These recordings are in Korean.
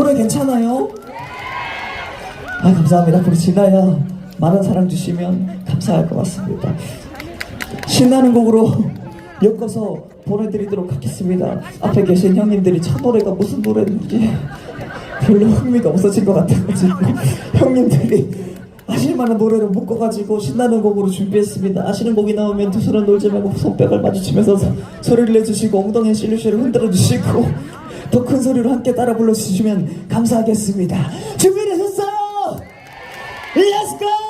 노래 괜찮아요? 아 감사합니다. 우리 진아야 많은 사랑 주시면 감사할 것 같습니다. 신나는 곡으로 엮어서 보내드리도록 하겠습니다. 앞에 계신 형님들이 첫 노래가 무슨 노래인지 별로 흥미가 없어진 것 같아가지고 형님들이 아실만한 노래를 묶어가지고 신나는 곡으로 준비했습니다. 아시는 곡이 나오면 두 손을 놀지 말고 손뼉을 소- 소리를 내주시고 엉덩이 실루시를 흔들어 주시고 더 큰 소리로 함께 따라 불러주시면 감사하겠습니다. 준비되셨어요? Let's go!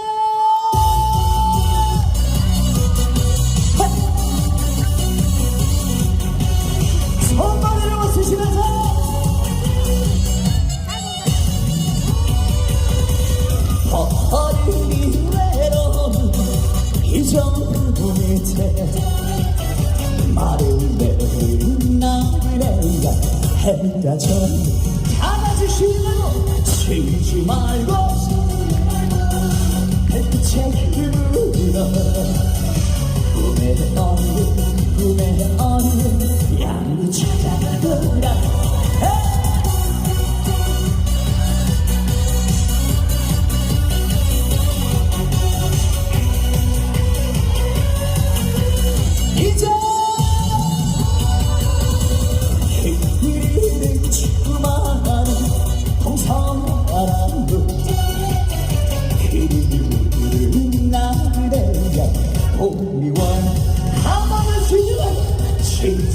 이정도 밑에 마른 내린 나그네가 해야죠 안아주시고 쉬지 말고. 햇빛에 기울어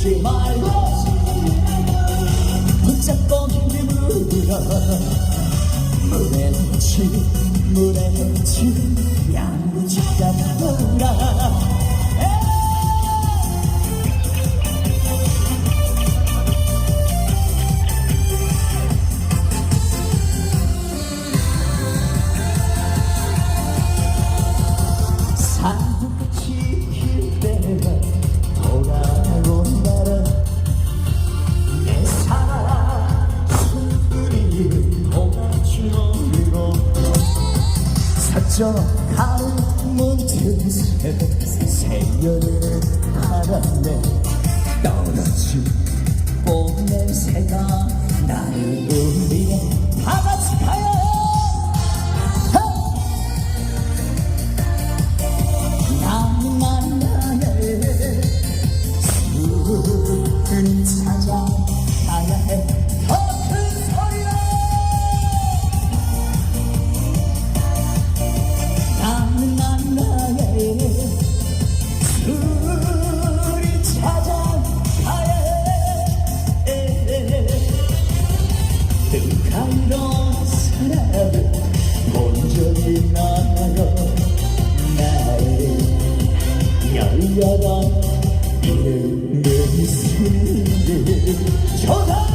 쉬지 말고 붙잡고 힘을 물에 치 물에 치 양구 찾아가더라 사적하는 문틈새 새여름을 바람에 떨어진 봄 냄새가 나를 울리네. 다 같이 가요! 나는 나의 숨을 찾아가야 해 가이로 사랑을 본 적이 있나요. 나의 열려던 이름의 숨을 전하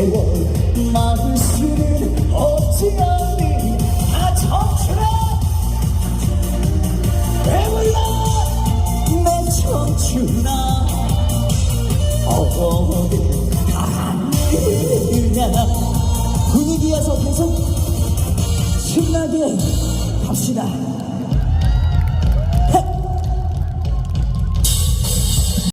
세월 막을 수는 없지 않니 아 청춘아 왜 불러 내 청춘아 어디 가느냐 분위기 이어서 계속 신나게 갑시다